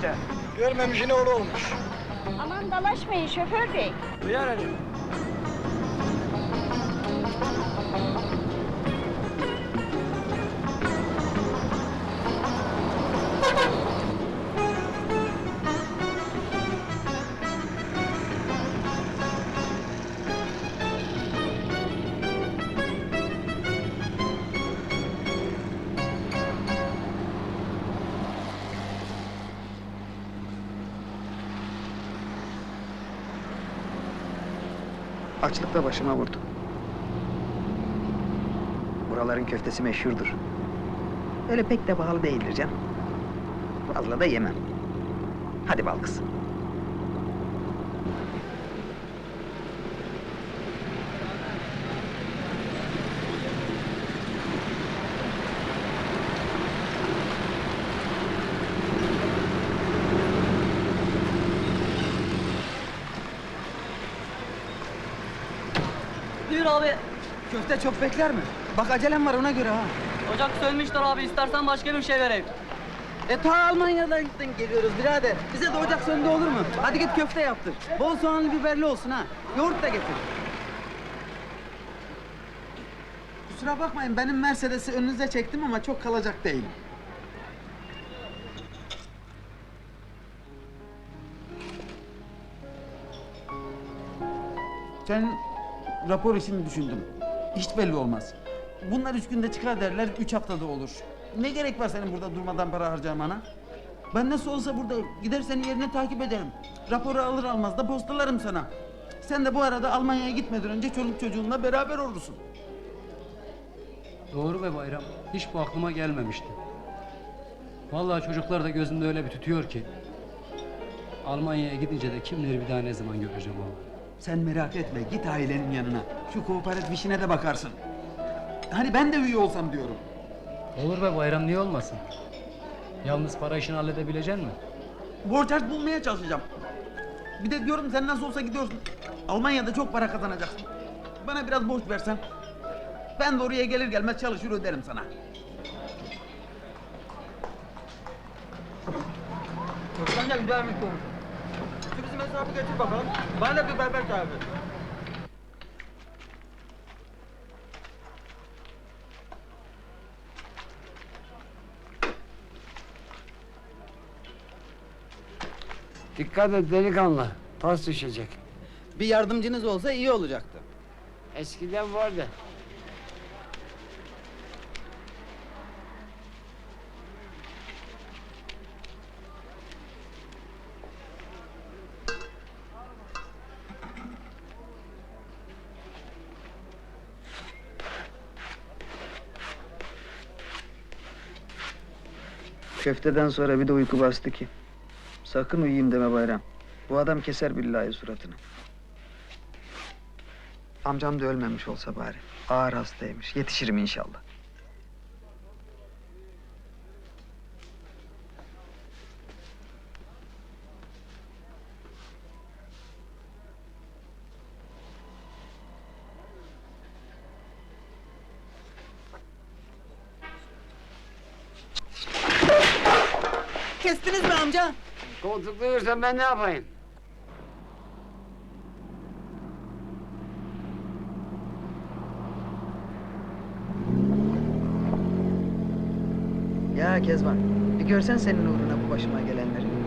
işte. Görmemişin oğlu olmuş. Aman dalaşmayın şoför bey. Duyar Ali. Açlıkla başıma vurdu. Buraların köftesi meşhurdur. Öyle pek de pahalı değildir canım. Fazla da yemem. Hadi bal kız. Buyur abi. Köfte çok bekler mi? Bak acelem var ona göre ha. Ocak sönmüştür abi. İstersen başka bir şey vereyim. E ta Almanya'dan geliyoruz birader. Bize de ocak söndü olur mu? Hadi git köfte yaptır. Bol soğanlı biberli olsun ha. Yoğurt da getir. Kusura bakmayın benim Mercedes'i önünüze çektim ama çok kalacak değilim. Sen rapor işini düşündüm. Hiç belli olmaz. Bunlar üç günde çıkar derler, üç haftada olur. Ne gerek var senin burada durmadan para harcamana? Ben nasıl olsa burada gider seni yerine takip ederim. Raporu alır almaz da postalarım sana. Sen de bu arada Almanya'ya gitmeden önce çoluk çocuğunla beraber olursun. Doğru be bayram. Hiç bu aklıma gelmemişti. Vallahi çocuklar da gözümde öyle bir tutuyor ki. Almanya'ya gidince de kimleri bir daha ne zaman göreceğim vallahi. Sen merak etme, git ailenin yanına. Şu kooperatif işine de bakarsın. Hani ben de üye olsam diyorum. Olur be bayram niye olmasın? Yalnız para işini halledebilecek mi? Borç harç bulmaya çalışacağım. Bir de diyorum sen nasıl olsa gidiyorsun. Almanya'da çok para kazanacaksın. Bana biraz borç versen. Ben de oraya gelir gelmez çalışır öderim sana. Sen de güzelmiş olmuş. Hesabı getir bakalım. Bana bir berber tarifi. Dikkat et delikanlı. Pas düşecek. Bir yardımcınız olsa iyi olacaktı. Eskiden vardı. Köfteden sonra bir de uyku bastı ki. Sakın uyuyayım deme Bayram. Bu adam keser billahi suratını. Amcam da ölmemiş olsa bari. Ağır hastaymış. Yetişirim inşallah. Kestiniz mi amca? Koltuklanırsan ben ne yapayım? Ya Kezban, bir görsen senin uğruna bu başıma gelenleri.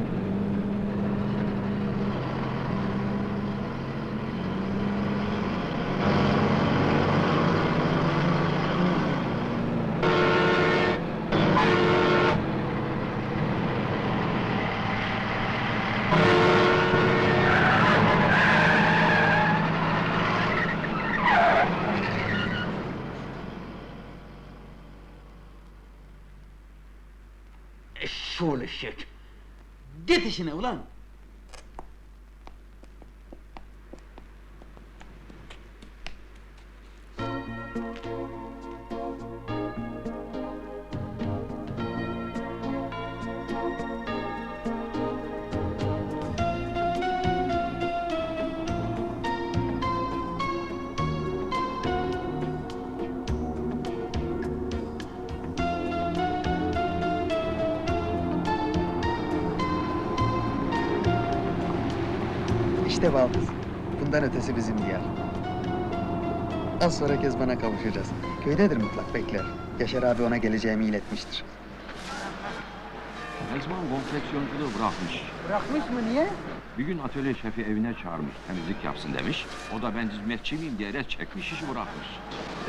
Eşşoğlu eşek. Git işine ulan. İşte. Bundan ötesi bizim diyar. Az sonra Kezban'a kavuşacağız. Köydedir mutlak bekler. Yaşar abi ona geleceğimi iletmiştir. Kezban konfeksiyonculuğu bırakmış. Bırakmış mı niye? Bir gün atölye şefi evine çağırmış, temizlik yapsın demiş. O da ben hizmetçi miyim diye res çekmiş, işi bırakmış.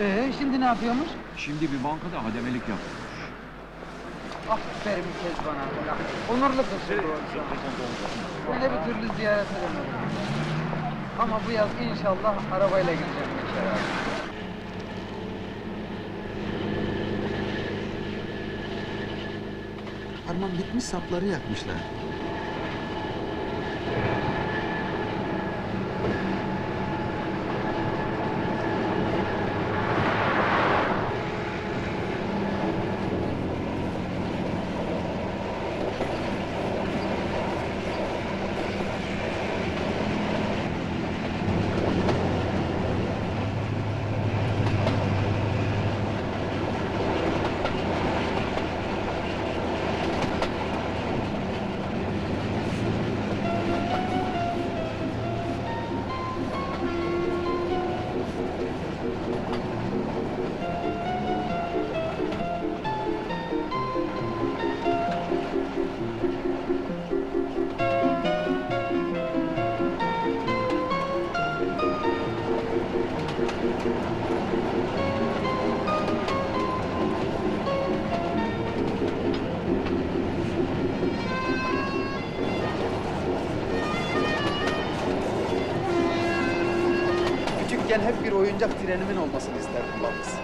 Ee şimdi ne yapıyormuş? Şimdi bir bankada hademelik yapıyor. Aferin Kezban'a. Onurlu kız Öyle bir türlü ziyaret edemedim. Ama bu yaz inşallah arabayla gideceğim Yaşar abi. Harman bitmiş sapları yakmışlar. Küçükken hep bir oyuncak trenimin olmasını isterdim Baldız.